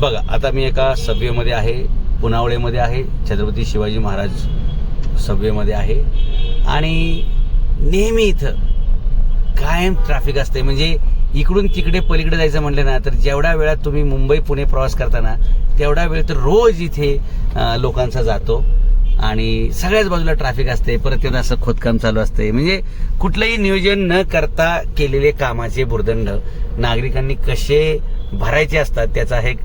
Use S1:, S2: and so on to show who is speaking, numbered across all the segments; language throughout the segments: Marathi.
S1: बघा आता मी एका सभेमध्ये आहे पुनावळेमध्ये आहे छत्रपती शिवाजी महाराज सभेमध्ये आहे. आणि नेहमी इथं कायम ट्रॅफिक असते म्हणजे इकडून तिकडे पलीकडे जायचं म्हटलं ना तर जेवढ्या वेळात तुम्ही मुंबई पुणे प्रवास करताना तेवढा वेळ तर रोज इथे लोकांचा जातो. आणि सगळ्याच बाजूला ट्रॅफिक असते परत तेवढं असं खोदकाम चालू असते म्हणजे कुठलंही नियोजन न करता केलेले कामाचे भुर्दंड नागरिकांनी कसे भरायचे असतात त्याचा हे एक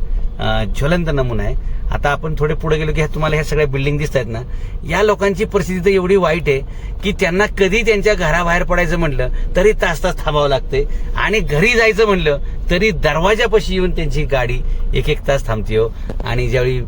S1: ज्वलंत नमुना आहे. आता आपण थोडे पुढे गेलो की ह्या तुम्हाला ह्या सगळ्या बिल्डिंग दिसत आहेत ना. या लोकांची परिस्थिती तर एवढी वाईट आहे की त्यांना कधी त्यांच्या घराबाहेर पडायचं म्हटलं तरी तास तास थांबावं लागते. आणि घरी जायचं म्हणलं तरी दरवाजापाशी येऊन त्यांची गाडी एक एक तास थांबते हो. आणि ज्यावेळी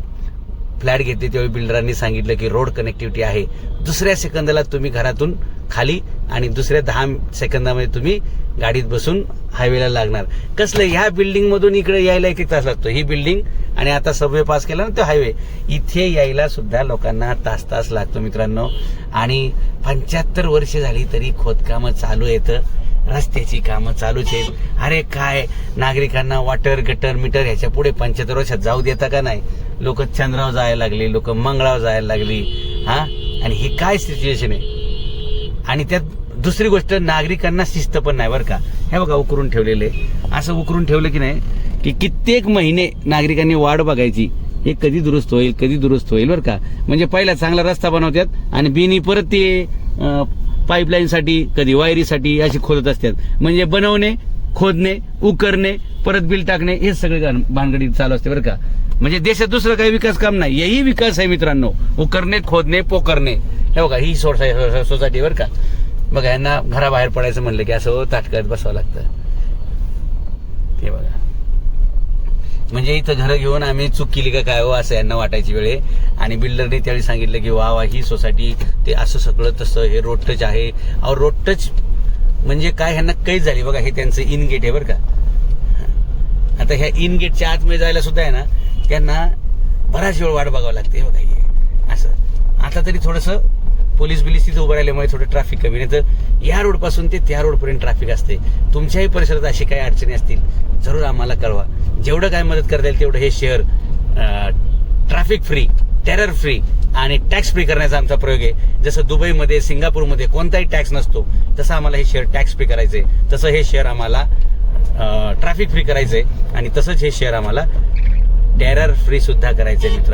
S1: फ्लॅट घेतली त्यावेळी बिल्डरांनी सांगितलं की रोड कनेक्टिव्हिटी आहे. दुसऱ्या सेकंदाला तुम्ही घरातून खाली आणि दुसऱ्या दहा सेकंदामध्ये तुम्ही गाडीत बसून हायवेला लागणार. कसलं ह्या बिल्डिंग मधून इकडे यायला एक तास लागतो. ही बिल्डिंग आणि आता सबवे पास केला ना तो हायवे इथे यायला सुद्धा लोकांना तास तास लागतो मित्रांनो. आणि पंच्याहत्तर वर्ष झाली तरी खोदकामं चालू येतं रस्त्याची कामं चालूच आहेत. अरे काय नागरिकांना वॉटर गटर मीटर ह्याच्या पुढे पंच्याहत्तर वर्षात जाऊ देता का नाही? लोक चंद्रावर जायला लागली लोक मंगळावर जायला लागली. हा? आणि ही काय सिच्युएशन आहे? आणि त्यात दुसरी गोष्ट नागरिकांना शिस्त पण नाही बरं का. हे बघा उकरून ठेवलेले. असं उकरून ठेवलं की नाही की कित्येक महिने नागरिकांनी वाट बघायची. हे कधी दुरुस्त होईल कधी दुरुस्त होईल बरं का. म्हणजे पहिला चांगला रस्ता बनवतात आणि बिनी परत ते पाईपलाईनसाठी कधी वायरीसाठी अशी खोदत असतात. म्हणजे बनवणे खोदणे उकरणे परत बिल टाकणे हे सगळे भानगडी चालू असते बरं का. म्हणजे देशात दुसरं काही विकास काम नाही. यही विकास आहे मित्रांनो. उकरणे खोदणे पोकरणे. हे बघा ही सोसायटी बरं का. बघा यांना घराबाहेर पडायचं म्हणलं की असं ताटकळत बसावं लागतं. ते बघा. म्हणजे इथं घरं घेऊन आम्ही चूक केली का काय हो असं यांना वाटायची वेळे आणि बिल्डरने त्यावेळी सांगितलं की वा वा ही सोसायटी ते असं सगळं तसं हे रोड टच आहे. अहो रोड टच म्हणजे काय ह्यांना कैच झाली बघा हे त्यांचं इन गेट आहे बरं का. आता ह्या इन गेटच्या आतमध्ये जायला सुद्धा आहे ना त्यांना बराच वेळ वाट बघावं लागते बघा हे. असं. आता तरी थोडंसं पोलीस बिलीस तिथे उभं राहिल्यामुळे थोडं ट्रॅफिक कमी. नाही तर या रोडपासून ते त्या रोडपर्यंत ट्रॅफिक असते तुमच्याही परिसरात अशी काही अडचणी असतील जरूर आम्हाला कळवा. जेवढं काय मदत करता येईल तेवढं हे शहर ट्रॅफिक फ्री टेरर फ्री आणि टॅक्स फ्री करण्याचा आमचा प्रयोग आहे. जसं दुबईमध्ये सिंगापूरमध्ये कोणताही टॅक्स नसतो तसं आम्हाला हे शहर टॅक्स फ्री करायचं आहे तसं हे शहर आम्हाला ट्रॅफिक फ्री करायचं आहे आणि तसंच हे शहर आम्हाला टेरर फ्री सुद्धा करायचंय मित्र